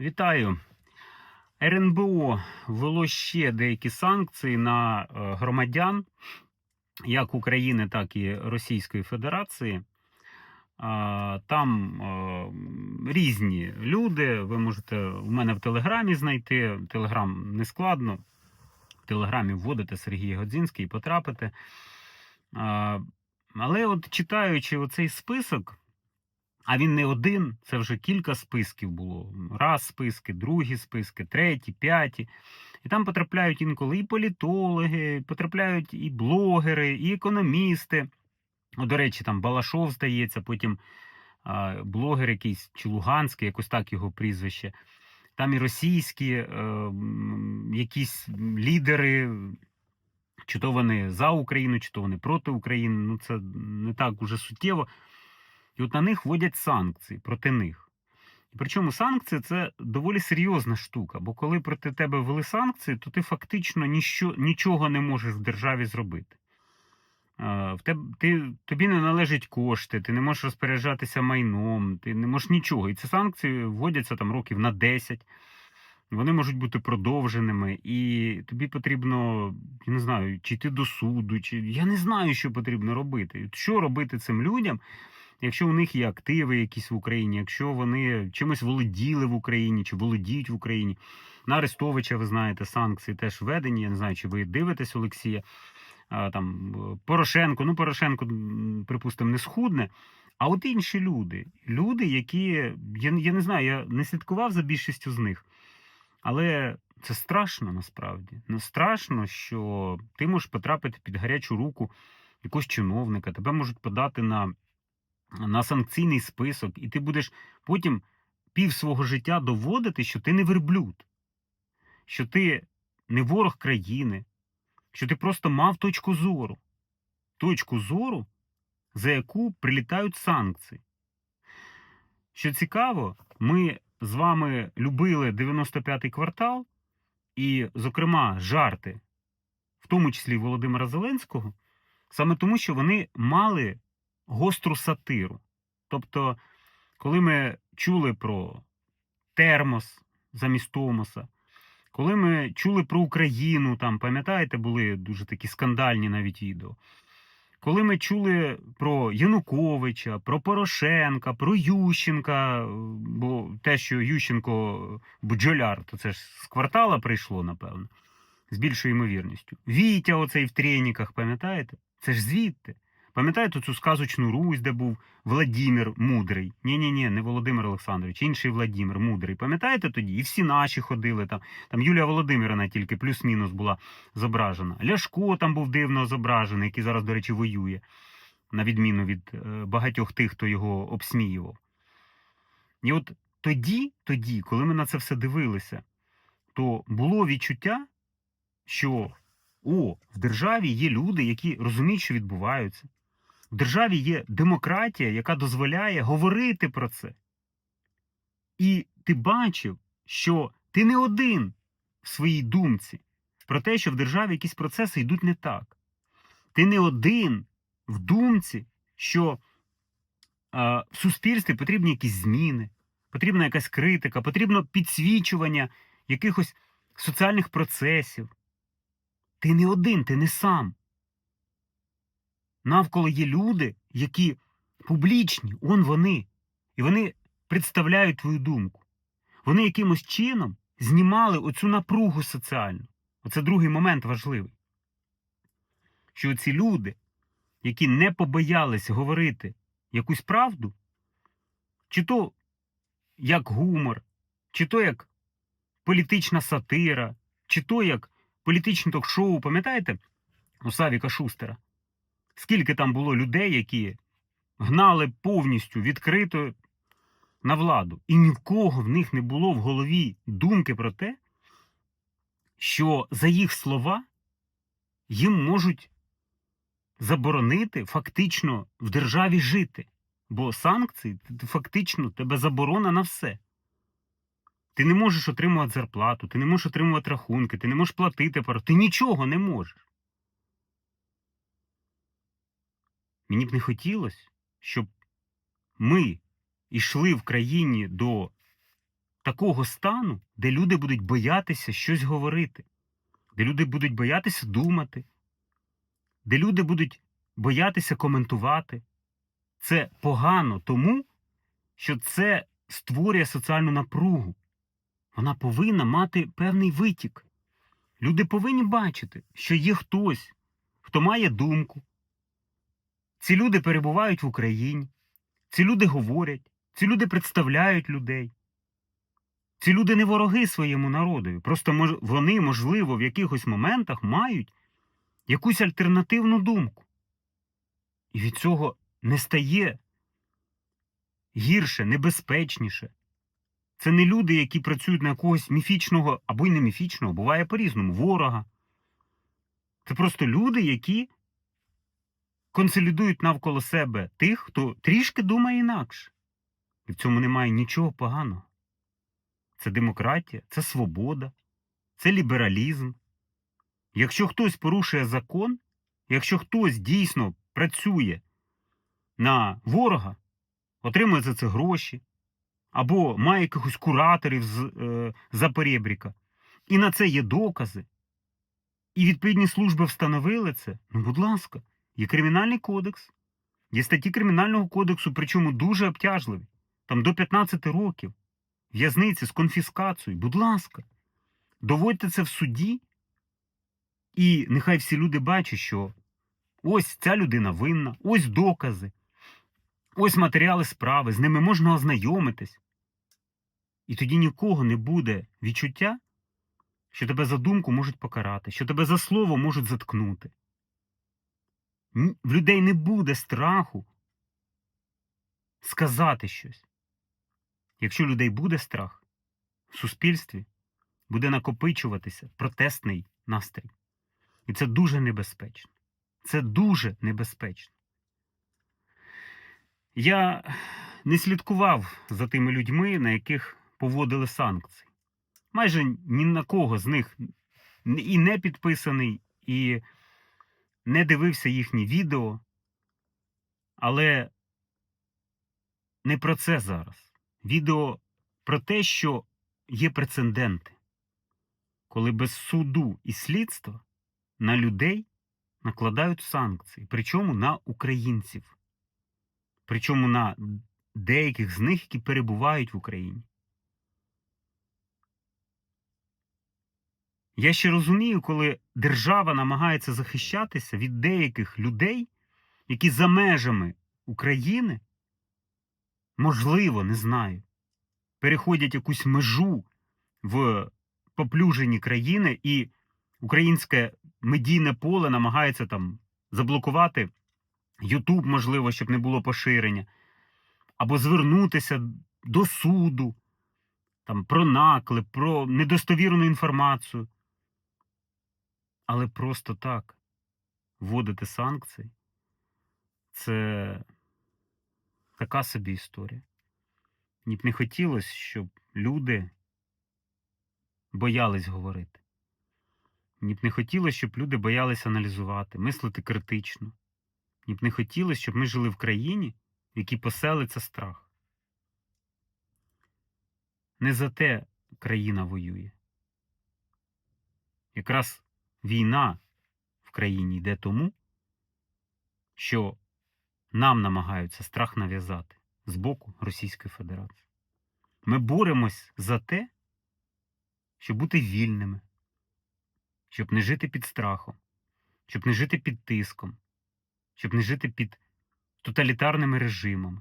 Вітаю. РНБО ввело ще деякі санкції на е, громадян як України, так і Російської Федерації. Там е, різні люди. Ви можете у мене в Телеграмі знайти. Телеграм не складно. В Телеграмі вводите Сергій Годзінський і потрапите. Але от читаючи оцей список, а він не один, це вже кілька списків було. Раз списки, другі списки, треті, п'яті. І там потрапляють інколи і політологи, потрапляють і блогери, і економісти. О, до речі, там Балашов здається, потім а, блогер якийсь чи Луганський, якось так його прізвище. Там і російські е, якісь лідери, чи то вони за Україну, чи то вони проти України. Ну це не так уже суттєво. І от на них вводять санкції проти них. І причому санкції це доволі серйозна штука, бо коли проти тебе ввели санкції, то ти фактично ніщо, нічого не можеш в державі зробити. Е, В теб, ти, тобі не належать кошти, ти не можеш розпоряджатися майном, ти не можеш нічого. І ці санкції вводяться там років на 10. Вони можуть бути продовженими, і тобі потрібно, я не знаю, чи йти до суду, чи я не знаю, що потрібно робити. Що робити цим людям, якщо у них є активи якісь в Україні, якщо вони чимось володіли в Україні чи володіють в Україні. На Арестовича, ви знаєте, санкції теж введені. Я не знаю, чи ви дивитесь Олексія. Там е, Порошенко, ну Порошенко, припустимо, не схудне. А от інші люди, люди, які я, я не знаю, я не слідкував за більшістю з них. Але це страшно насправді. Ну, страшно, що ти можеш потрапити під гарячу руку якогось чиновника, тебе можуть подати на, на санкційний список, і ти будеш потім пів свого життя доводити, що ти не верблюд, що ти не ворог країни, що ти просто мав точку зору. Точку зору, за яку прилітають санкції. Що цікаво, ми з вами любили 95-й квартал, і, зокрема, жарти, в тому числі Володимира Зеленського, саме тому, що вони мали гостру сатиру. Тобто, коли ми чули про термос замість Томоса, коли ми чули про Україну, там, пам'ятаєте, були дуже такі скандальні навіть відео. Коли ми чули про Януковича, про Порошенка, про Ющенка, бо те, що Ющенко бджоляр, то це ж з квартала прийшло, напевно, з більшою ймовірністю. Вітя оцей в треніках, пам'ятаєте? Це ж звідти. Пам'ятаєте цю сказочну Русь, де був Владімір Мудрий? Ні-ні-ні, не Володимир Олександрович, інший Владімир Мудрий. Пам'ятаєте тоді? І всі наші ходили там. Там Юлія Володимирівна тільки плюс-мінус була зображена. Ляшко там був дивно зображений, який зараз, до речі, воює, на відміну від е, багатьох тих, хто його обсміював. І от тоді, тоді, коли ми на це все дивилися, то було відчуття, що о, в державі є люди, які розуміють, що відбуваються. В державі є демократія, яка дозволяє говорити про це. І ти бачив, що ти не один в своїй думці про те, що в державі якісь процеси йдуть не так. Ти не один в думці, що а, в суспільстві потрібні якісь зміни, потрібна якась критика, потрібно підсвічування якихось соціальних процесів. Ти не один, ти не сам. Навколо є люди, які публічні, он вони. І вони представляють твою думку. Вони якимось чином знімали оцю напругу соціальну. Оце другий момент важливий. Що ці люди, які не побоялись говорити якусь правду, чи то як гумор, чи то як політична сатира, чи то як політичне ток-шоу, пам'ятаєте, у Савіка Шустера? Скільки там було людей, які гнали повністю відкрито на владу, і ні в кого в них не було в голові думки про те, що за їх слова їм можуть заборонити фактично в державі жити. Бо санкції фактично тебе заборона на все. Ти не можеш отримувати зарплату, ти не можеш отримувати рахунки, ти не можеш платити, ти нічого не можеш. Мені б не хотілося, щоб ми йшли в країні до такого стану, де люди будуть боятися щось говорити, де люди будуть боятися думати, де люди будуть боятися коментувати. Це погано тому, що це створює соціальну напругу. Вона повинна мати певний витік. Люди повинні бачити, що є хтось, хто має думку. Ці люди перебувають в Україні, ці люди говорять, ці люди представляють людей. Ці люди не вороги своєму народові. Просто вони, можливо, в якихось моментах мають якусь альтернативну думку. І від цього не стає гірше, небезпечніше. Це не люди, які працюють на якогось міфічного або й не міфічного, буває по-різному, ворога. Це просто люди, які консолідують навколо себе тих, хто трішки думає інакше. І в цьому немає нічого поганого. Це демократія, це свобода, це лібералізм. Якщо хтось порушує закон, якщо хтось дійсно працює на ворога, отримує за це гроші, або має якихось кураторів з е, за перебріка, і на це є докази, і відповідні служби встановили це, ну, будь ласка, є кримінальний кодекс, є статті Кримінального кодексу, причому дуже обтяжливі, там до 15 років, в'язниці з конфіскацією, будь ласка, доводьте це в суді, і нехай всі люди бачать, що ось ця людина винна, ось докази, ось матеріали справи, з ними можна ознайомитись. І тоді нікого не буде відчуття, що тебе за думку можуть покарати, що тебе за слово можуть заткнути. В людей не буде страху сказати щось. Якщо людей буде страх, в суспільстві буде накопичуватися протестний настрій. І це дуже небезпечно. Це дуже небезпечно. Я не слідкував за тими людьми, на яких поводили санкції. Майже ні на кого з них і не підписаний, і не дивився їхні відео. Але не про це зараз. Відео про те, що є прецеденти, коли без суду і слідства на людей накладають санкції, причому на українців, причому на деяких з них, які перебувають в Україні. Я ще розумію, коли держава намагається захищатися від деяких людей, які за межами України, можливо, не знаю, переходять якусь межу в поплюжені країни, і українське медійне поле намагається там заблокувати Ютуб, можливо, щоб не було поширення, або звернутися до суду там, про наклеп, про недостовірну інформацію. Але просто так вводити санкції це така собі історія. Мені б не хотілося, щоб люди боялись говорити. Мені б не хотілося, щоб люди боялися аналізувати, мислити критично. Мені б не хотілося, щоб ми жили в країні, в якій поселиться страх. Не за те країна воює. Якраз війна в країні йде тому, що нам намагаються страх нав'язати з боку Російської Федерації. Ми боремось за те, щоб бути вільними, щоб не жити під страхом, щоб не жити під тиском, щоб не жити під тоталітарними режимами.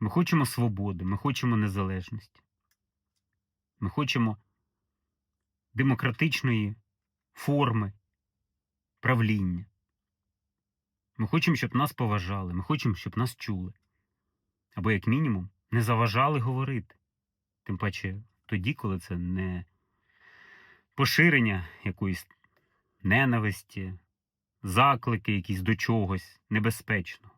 Ми хочемо свободи, ми хочемо незалежності. Ми хочемо демократичної форми правління. Ми хочемо, щоб нас поважали, ми хочемо, щоб нас чули. Або, як мінімум, не заважали говорити. Тим паче тоді, коли це не поширення якоїсь ненависті, заклики якісь до чогось небезпечного.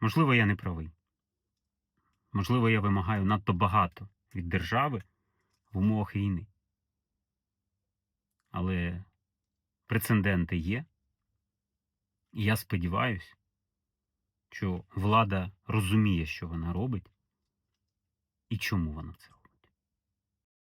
Можливо, я не правий. Можливо, я вимагаю надто багато від держави в умовах війни. Але прецеденти є. І я сподіваюся, що влада розуміє, що вона робить, і чому вона це робить.